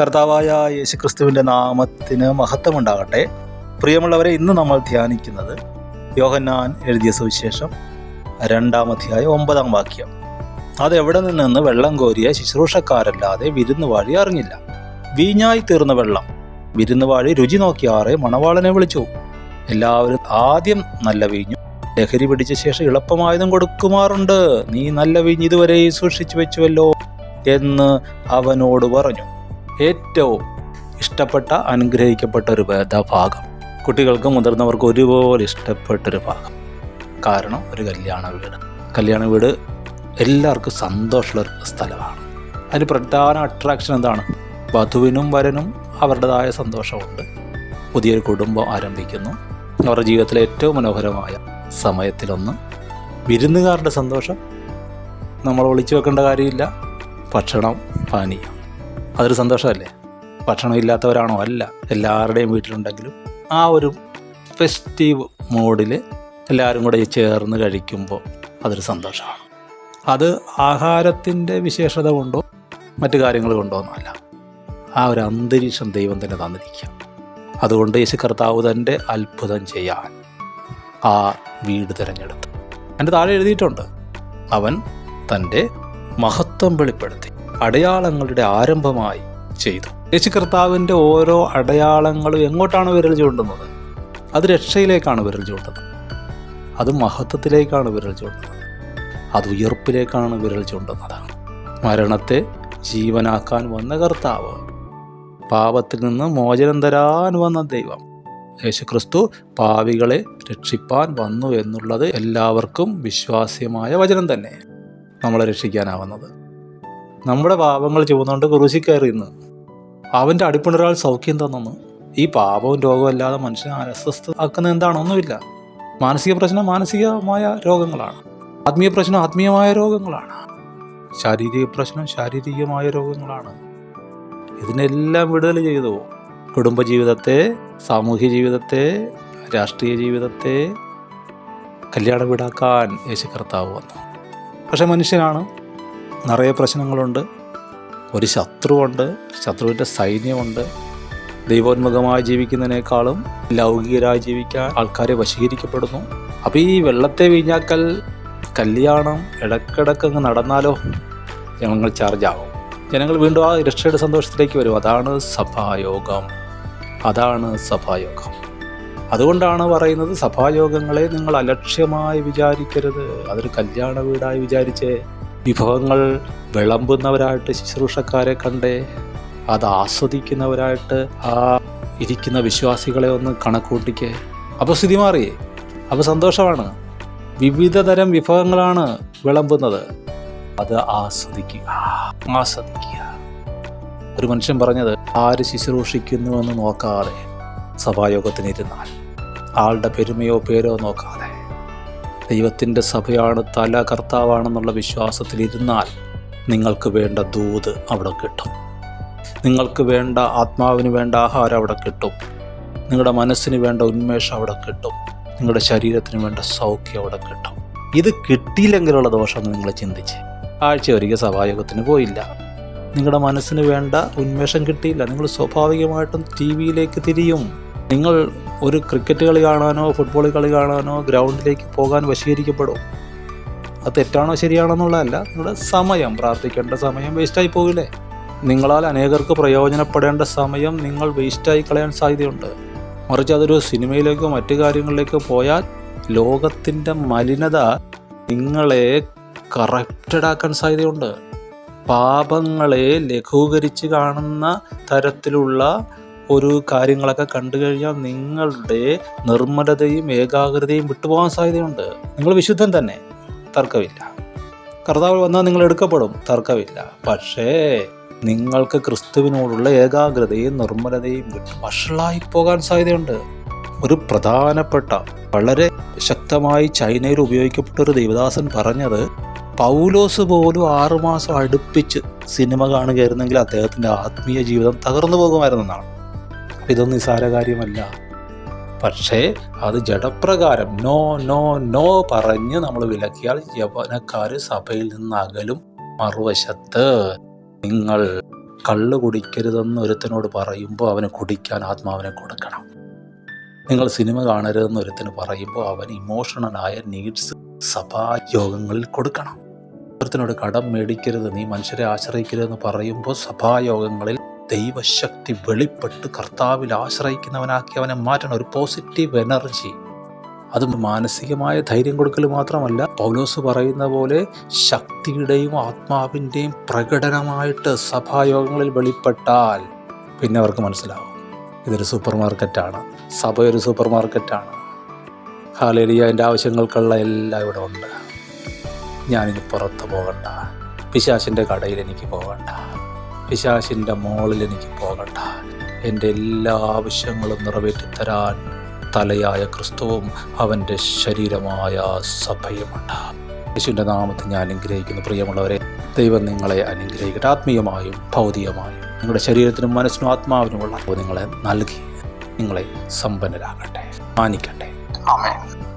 കർത്താവായ യേശുക്രിസ്തുവിന്റെ നാമത്തിന് മഹത്വമുണ്ടാകട്ടെ. പ്രിയമുള്ളവരെ ഇന്ന് നമ്മൾ ധ്യാനിക്കുന്നത് യോഹന്നാൻ എഴുതിയ സുവിശേഷം രണ്ടാം അധ്യായം ഒമ്പതാം വാക്യം. അതെവിടെ നിന്ന് വെള്ളം കോരിയ ശുശ്രൂഷക്കാരല്ലാതെ വിരുന്നുവാഴി അറിഞ്ഞില്ല. വീഞ്ഞായി തീർന്ന വെള്ളം. വിരുന്നുവാഴി രുചി നോക്കിയാറെ മണവാളനെ വിളിച്ചു. എല്ലാവരും ആദ്യം നല്ല വീഞ്ഞു. ലഹരി പിടിച്ച ശേഷം എളുപ്പമായതും കൊടുക്കുമാറുണ്ട്. നീ നല്ല വീഞ്ഞ് ഇതുവരെ സൂക്ഷിച്ചു വെച്ചുവല്ലോ എന്ന് അവനോട് പറഞ്ഞു. ഏറ്റവും ഇഷ്ടപ്പെട്ട അനുഗ്രഹിക്കപ്പെട്ട ഒരു വേദഭാഗം. കുട്ടികൾക്കും മുതിർന്നവർക്കും ഒരുപോലെ ഇഷ്ടപ്പെട്ടൊരു ഭാഗം. കാരണം ഒരു കല്യാണ വീട്. കല്യാണ വീട് എല്ലാവർക്കും സന്തോഷമുള്ള ഒരു സ്ഥലമാണ്. അതിന് പ്രധാന അട്രാക്ഷൻ എന്താണ്? വധുവിനും വരനും അവരുടേതായ സന്തോഷമുണ്ട്. പുതിയൊരു കുടുംബം ആരംഭിക്കുന്നു. അവരുടെ ജീവിതത്തിലെ ഏറ്റവും മനോഹരമായ സമയത്തിലൊന്ന്. വിരുന്നുകാരുടെ സന്തോഷം. നമ്മൾ ഒളിച്ചു വെക്കേണ്ട കാര്യമില്ല. ഭക്ഷണം പാനീയം. അതൊരു സന്തോഷമല്ലേ? ഭക്ഷണം ഇല്ലാത്തവരാണോ അല്ല. എല്ലാവരുടെയും വീട്ടിലുണ്ടെങ്കിലും ആ ഒരു ഫെസ്റ്റീവ് മോഡിൽ എല്ലാവരും കൂടെ ചേർന്ന് കഴിക്കുമ്പോൾ അതൊരു സന്തോഷമാണ്. അത് ആഹാരത്തിന്റെ വിശേഷത കൊണ്ടോ മറ്റു കാര്യങ്ങൾ കൊണ്ടോ ഒന്നുമല്ല. ആ ഒരു അന്തരീക്ഷം ദൈവം തന്നെ തന്നിരിക്കുക. അതുകൊണ്ട് യേശു കർത്താവ് തന്റെ അത്ഭുതം ചെയ്യാൻ ആ വീട് തിരഞ്ഞെടുത്തു. എന്റെ താഴെ എഴുതിയിട്ടുണ്ട് അവൻ തന്റെ മഹത്വം വെളിപ്പെടുത്തി. അടയാളങ്ങളുടെ ആരംഭമായി ചെയ്തു. യേശു കർത്താവിന്റെ ഓരോ അടയാളങ്ങളും എങ്ങോട്ടാണ് വിരൽ ചൂണ്ടുന്നത്? അത് രക്ഷയിലേക്കാണ് വിരൽ ചൂണ്ടുന്നത്. അത് മഹത്വത്തിലേക്കാണ് വിരൽ ചൂണ്ടുന്നത്. അത് ഉയർപ്പിലേക്കാണ് വിരൽ ചൂണ്ടുന്നത്. മരണത്തെ ജീവനാക്കാൻ വന്ന കർത്താവ് പാപത്തിൽ നിന്ന് മോചനം തരാൻ വന്ന ദൈവം. യേശുക്രിസ്തു പാവികളെ രക്ഷിപ്പാൻ വന്നു എന്നുള്ളത് എല്ലാവർക്കും വിശ്വാസ്യമായ വചനം തന്നെ. നമ്മളെ രക്ഷിക്കാനാവുന്നത്. നമ്മുടെ പാപങ്ങൾ ചുവന്നുകൊണ്ട് കുറിശി കയറിയെന്ന് അവന്റെ അടിപ്പിണരാൾ സൗഖ്യം തന്നെന്ന്. ഈ പാപവും രോഗവും അല്ലാതെ മനുഷ്യനെ അസ്വസ്ഥ ആക്കുന്ന എന്താണൊന്നുമില്ല. മാനസിക പ്രശ്നം മാനസികമായ രോഗങ്ങളാണ്. ആത്മീയ പ്രശ്നം ആത്മീയമായ രോഗങ്ങളാണ്. ശാരീരിക പ്രശ്നം ശാരീരികമായ രോഗങ്ങളാണ്. ഇതിനെല്ലാം വിടുതൽ ചെയ്തു. കുടുംബജീവിതത്തെ സാമൂഹ്യ ജീവിതത്തെ രാഷ്ട്രീയ ജീവിതത്തെ കല്യാണം വിടാക്കാൻ യേശു കർത്താവ് വന്നു. പക്ഷെ മനുഷ്യനാണ്. നിറയെ പ്രശ്നങ്ങളുണ്ട്. ഒരു ശത്രുവുണ്ട് ശത്രുവിന്റെ സൈന്യമുണ്ട്. ദൈവോന്മുഖമായി ജീവിക്കുന്നതിനേക്കാളും ലൗകികരായി ജീവിക്കാൻ ആൾക്കാരെ വശീകരിക്കപ്പെടുന്നു. അപ്പോൾ ഈ വെള്ളത്തെ വീഞ്ഞാക്കൽ കല്യാണം ഇടക്കിടക്കങ്ങ് നടന്നാലോ? ഞങ്ങൾ ചാർജ് ആകും ജനങ്ങൾ വീണ്ടും ആ രക്ഷയുടെ സന്തോഷത്തിലേക്ക് വരും. അതാണ് സഭായോഗം. അതാണ് സഭായോഗം. അതുകൊണ്ടാണ് പറയുന്നത് സഭായോഗങ്ങളെ നിങ്ങൾ അലക്ഷ്യമായി വിചാരിക്കരുത്. അതൊരു കല്യാണ വീടായി വിചാരിച്ച്. വിഭവങ്ങൾ വിളമ്പുന്നവരായിട്ട് ശുശ്രൂഷക്കാരെ കണ്ടേ അത് ആസ്വദിക്കുന്നവരായിട്ട് ആ ഇരിക്കുന്ന വിശ്വാസികളെ ഒന്ന് കണക്കൂട്ടിക്കേ. അപ്പോൾ സ്ഥിതി മാറിയേ അപ്പോൾ സന്തോഷമാണ്. വിവിധ തരം വിഭവങ്ങളാണ് വിളമ്പുന്നത്. അത് ആസ്വദിക്കുക. ആസ്വദിക്കുക. ഒരു മനുഷ്യൻ പറഞ്ഞത് ആര് ശുശ്രൂഷിക്കുന്നുവെന്ന് നോക്കാതെ സഭായോഗത്തിനിരുന്നാൽ ആളുടെ പെരുമയോ പേരോ നോക്കാതെ ദൈവത്തിന്റെ സഭയാണ് തല കർത്താവാണെന്നുള്ള വിശ്വാസത്തിലിരുന്നാൽ നിങ്ങൾക്ക് വേണ്ട ദൂത് അവിടെ കിട്ടും. നിങ്ങൾക്ക് വേണ്ട ആത്മാവിന് വേണ്ട ആഹാരം അവിടെ കിട്ടും. നിങ്ങളുടെ മനസ്സിന് വേണ്ട ഉന്മേഷം അവിടെ കിട്ടും. നിങ്ങളുടെ ശരീരത്തിന് വേണ്ട സൗഖ്യം അവിടെ കിട്ടും. ഇത് കിട്ടിയില്ലെങ്കിലുള്ള ദോഷം നിങ്ങൾ ചിന്തിച്ച് ആഴ്ച ഒരിക്കൽ സഭായോഗത്തിന് പോയില്ല. നിങ്ങളുടെ മനസ്സിന് വേണ്ട ഉന്മേഷം കിട്ടിയില്ല. നിങ്ങൾ സ്വാഭാവികമായിട്ടും ടി വിയിലേക്ക് തിരിയും. നിങ്ങൾ ഒരു ക്രിക്കറ്റ് കളി കാണാനോ ഫുട്ബോൾ കളി കാണാനോ ഗ്രൗണ്ടിലേക്ക് പോകാൻ വശീകരിക്കപ്പെടും. അത് തെറ്റാണോ ശരിയാണോ എന്നുള്ളതല്ല നിങ്ങളുടെ സമയം പ്രാർത്ഥിക്കേണ്ട സമയം വേസ്റ്റായി പോകില്ലേ നിങ്ങളാൽ അനേകർക്ക് പ്രയോജനപ്പെടേണ്ട സമയം നിങ്ങൾ വേസ്റ്റായി കളയാൻ സാധ്യതയുണ്ട്. മറിച്ച് അതൊരു സിനിമയിലേക്കോ മറ്റു കാര്യങ്ങളിലേക്കോ പോയാൽ ലോകത്തിന്റെ മലിനത നിങ്ങളെ കറപ്റ്റഡ് ആക്കാൻ സാധ്യതയുണ്ട്. പാപങ്ങളെ ലഘൂകരിച്ച് കാണുന്ന തരത്തിലുള്ള ഒരു കാര്യങ്ങളൊക്കെ കണ്ടു കഴിഞ്ഞാൽ നിങ്ങളുടെ നിർമ്മലതയും ഏകാഗ്രതയും വിട്ടുപോകാൻ സാധ്യതയുണ്ട്. നിങ്ങൾ വിശുദ്ധൻ തന്നെ. തർക്കമില്ല. കർത്താവ് വന്നാൽ നിങ്ങൾ എടുക്കപ്പെടും. തർക്കമില്ല. പക്ഷേ നിങ്ങൾക്ക് ക്രിസ്തുവിനോടുള്ള ഏകാഗ്രതയും നിർമ്മലതയും വഷളായി പോകാൻ സാധ്യതയുണ്ട്. ഒരു പ്രധാനപ്പെട്ട വളരെ ശക്തമായി ചൈനയിൽ ഉപയോഗിക്കപ്പെട്ട ഒരു ദേവദാസൻ പറഞ്ഞത് പൗലോസ് പോലും ആറുമാസം അടുപ്പിച്ച് സിനിമ കാണുകയായിരുന്നെങ്കിൽ അദ്ദേഹത്തിന്റെ ആത്മീയ ജീവിതം തകർന്നു പോകുമായിരുന്നെന്നാണ്. ഇതൊന്നും നിസാര കാര്യമല്ല പക്ഷേ അത് ജഡപ്രകാരം നോ നോ നോ പറഞ്ഞ് നമ്മൾ വിലക്കിയാൽ യവനക്കാർ സഭയിൽ നിന്ന് അകലും മറുവശത്ത് നിങ്ങൾ കള്ള് കുടിക്കരുതെന്ന് ഒരുത്തനോട് പറയുമ്പോൾ അവന് കുടിക്കാൻ ആത്മാവിനെ കൊടുക്കണം. നിങ്ങൾ സിനിമ കാണരുതെന്ന് ഒരുത്തന് പറയുമ്പോൾ അവൻ ഇമോഷണലായ നീഡ്സ് സഭായോഗങ്ങളിൽ കൊടുക്കണം. ഒരുത്തനോട് കടം മേടിക്കരുത് നീ മനുഷ്യരെ ആശ്രയിക്കരുതെന്ന് പറയുമ്പോൾ സഭായോഗങ്ങളിൽ ദൈവശക്തി വെളിപ്പെട്ട് കർത്താവിൽ ആശ്രയിക്കുന്നവനാക്കി അവനെ മാറ്റണം. ഒരു പോസിറ്റീവ് എനർജി അത് മാനസികമായ ധൈര്യം കൊടുക്കൽ മാത്രമല്ല പൗലോസ് പറയുന്ന പോലെ ശക്തിയുടെയും ആത്മാവിന്റെയും പ്രകടനമായിട്ട് സഭായോഗങ്ങളിൽ വെളിപ്പെട്ടാൽ പിന്നെ അവർക്ക് മനസ്സിലാവും. ഇതൊരു സൂപ്പർ മാർക്കറ്റാണ് സഭ ഒരു സൂപ്പർ മാർക്കറ്റാണ് ഹാലേലിയ എന്റെ ആവശ്യങ്ങൾക്കുള്ള എല്ലാം ഇവിടെ ഉണ്ട്. ഞാനിനി പുറത്ത് പോകണ്ട. പിശാശിന്റെ കടയിൽ എനിക്ക് പോകണ്ട. പിശാശിന്റെ മോളിൽ എനിക്ക് പോകണ്ട. എന്റെ എല്ലാ ആവശ്യങ്ങളും നിറവേറ്റിത്തരാൻ തലയായ ക്രിസ്തുവും അവന്റെ ശരീരമായ സഭയുമുണ്ട്. യേശുവിന്റെ നാമത്തിൽ ഞാൻ അനുഗ്രഹിക്കുന്നു. പ്രിയമുള്ളവരെ ദൈവം നിങ്ങളെ അനുഗ്രഹിക്കട്ടെ. ആത്മീയമായും ഭൗതികമായും നിങ്ങളുടെ ശരീരത്തിനും മനസ്സിനും ആത്മാവിനുമുള്ള നിങ്ങളെ നൽകി നിങ്ങളെ സമ്പന്നരാകട്ടെ മാനിക്കട്ടെ. ആമേൻ.